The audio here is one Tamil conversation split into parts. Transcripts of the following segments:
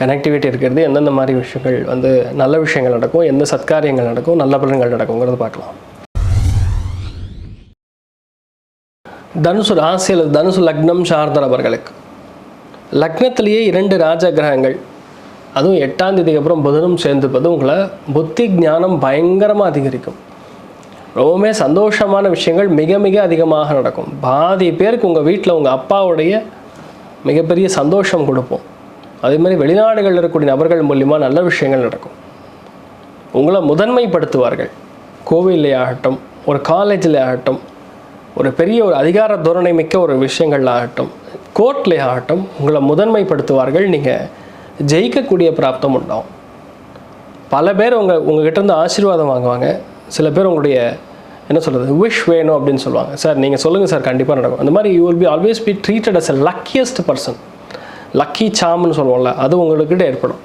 கனெக்டிவிட்டி இருக்கிறது எந்தெந்த மாதிரி விஷயங்கள் வந்து நல்ல விஷயங்கள் நடக்கும் எந்த சத்காரியங்கள் நடக்கும் நல்ல பலன்கள் நடக்குங்கிறத பார்க்கலாம். தனுசு ராசி அல்லது தனுசு லக்னம் சார்ந்த நபர்களுக்கு. லக்னத்திலேயே இரண்டு ராஜ கிரகங்கள் அதுவும் எட்டாம் தேதிக்கு அப்புறம் புதனும் சேர்ந்துப்பது உங்களை புத்தி ஞானம் பயங்கரமாக அதிகரிக்கும். ரொம்பவுமே சந்தோஷமான விஷயங்கள் மிக மிக அதிகமாக நடக்கும். பாதி பேருக்கு உங்கள் வீட்டில் உங்கள் அப்பாவுடைய மிகப்பெரிய சந்தோஷம் கொடுப்போம். அதே மாதிரி வெளிநாடுகளில் இருக்கக்கூடிய நபர்கள் மூலிமா நல்ல விஷயங்கள் நடக்கும். உங்களை முதன்மைப்படுத்துவார்கள். கோவிலே ஆகட்டும் ஒரு காலேஜில் ஆகட்டும் ஒரு பெரிய ஒரு அதிகார தோரணை மிக்க ஒரு விஷயங்கள் ஆகட்டும் கோர்ட்லே ஆகட்டும் உங்களை முதன்மைப்படுத்துவார்கள். நீங்கள் ஜெயிக்கக்கூடிய பிராப்தம் உண்டாகும். பல பேர் உங்கள் உங்ககிட்ட இருந்து ஆசீர்வாதம் வாங்குவாங்க. சில பேர் உங்களுடைய என்ன சொல்கிறது விஷ் வேணும் அப்படின்னு சொல்லுவாங்க. சார் நீங்கள் சொல்லுங்கள் சார் கண்டிப்பாக நடக்கும். அந்த மாதிரி you will be always be treated as a luckiest person lucky சாம்னு சொல்லுவோம்ல அது உங்களுக்கிட்ட ஏற்படும்.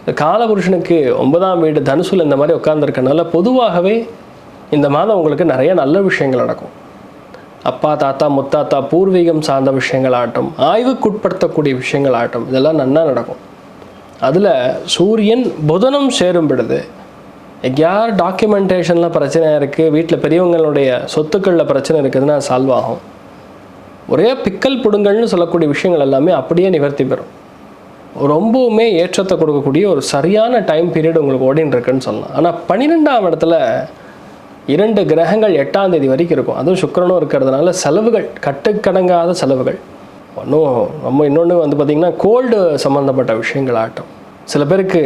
இந்த காலபுருஷனுக்கு ஒன்பதாம் வீடு தனுசுல இந்த மாதிரி உட்காந்துருக்கனால பொதுவாகவே இந்த மாதம் உங்களுக்கு நிறைய நல்ல விஷயங்கள் நடக்கும். அப்பா தாத்தா முத்தாத்தா பூர்வீகம் சார்ந்த விஷயங்கள் ஆகட்டும் ஆய்வுக்குட்படுத்தக்கூடிய விஷயங்கள் ஆகட்டும் இதெல்லாம் நன்னா நடக்கும். அதில் சூரியன் புதனம் சேரும் பொழுது எங்கேயார் டாக்குமெண்டேஷனில் பிரச்சனையாக இருக்குது வீட்டில் பெரியவங்களுடைய சொத்துக்களில் பிரச்சனை இருக்குதுன்னா சால்வ் ஆகும். ஒரே பிக்கல் பிடுங்கள்னு சொல்லக்கூடிய விஷயங்கள் எல்லாமே அப்படியே நிவர்த்தி பெறும். ரொம்பவுமே ஏற்றத்தை கொடுக்கக்கூடிய ஒரு சரியான டைம் பீரியட் உங்களுக்கு ஓடின்னு இருக்குன்னு சொல்லலாம். ஆனால் பன்னிரெண்டாம் இடத்துல இரண்டு கிரகங்கள் எட்டாம் தேதி வரைக்கும் இருக்கும். அதுவும் சுக்கரனும் இருக்கிறதுனால செலவுகள் கட்டுக்கடங்காத செலவுகள். ஒன்றும் நம்ம இன்னொன்று வந்து பார்த்திங்கன்னா கோல்டு சம்மந்தப்பட்ட விஷயங்கள் ஆகட்டும் சில பேருக்கு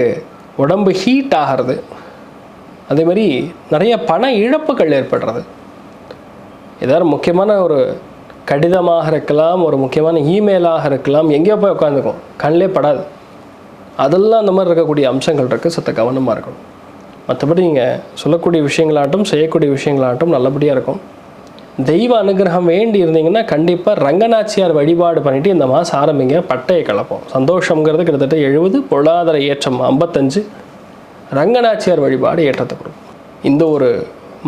உடம்பு ஹீட் ஆகிறது. அதே மாதிரி நிறைய பண இழப்புகள் ஏற்படுறது. ஏதாவது முக்கியமான ஒரு கடிதமாக இருக்கலாம் ஒரு முக்கியமான இமெயிலாக இருக்கலாம் எங்கேயோ போய் உட்காந்துக்கும் கண்ணிலே படாது. அதெல்லாம் அந்த மாதிரி இருக்கக்கூடிய அம்சங்கள் இருக்குது சத்த கவனமாக இருக்கணும். மற்றபடி நீங்கள் சொல்லக்கூடிய விஷயங்களாகட்டும் செய்யக்கூடிய விஷயங்களாகட்டும் நல்லபடியாக இருக்கும். தெய்வ அனுகிரகம் வேண்டி இருந்தீங்கன்னா கண்டிப்பாக ரங்கநாச்சியார் வழிபாடு பண்ணிவிட்டு இந்த மாதம் ஆரம்பிங்க. பட்டையை கலப்போம். சந்தோஷங்கிறது கிட்டத்தட்ட எழுபது பொருளாதார ஏற்றம் ஐம்பத்தஞ்சு. ரங்கநாச்சியார் வழிபாடு ஏற்றத்தை கொடுக்கும். இந்த ஒரு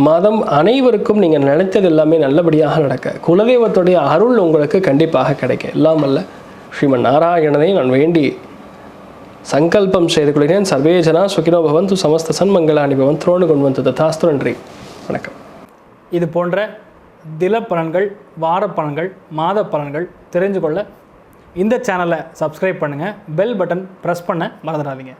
மாதம் அனைவருக்கும் நீங்கள் நினைத்தது எல்லாமே நல்லபடியாக நடக்க. குலதெய்வத்துடைய அருள் உங்களுக்கு கண்டிப்பாக கிடைக்க. எல்லாம் ஸ்ரீமன் நாராயணனை நான் வேண்டி சங்கல்பம் செய்து கொள்கிறேன். சர்வேஜனா சுகினோ பவந்து சமஸ்த சன்மங்களாணி பவன் துரோணு கொண்டு வந்து ததாஸ்து நன்றி. வணக்கம். இது போன்ற தில பலன்கள் வார பலன்கள் மாத பலன்கள் தெரிஞ்சு கொள்ள இந்த சேனலை சப்ஸ்கிரைப் பண்ணுங்கள் பெல் பட்டன் ப்ரெஸ் பண்ண மறந்துடாதீங்க.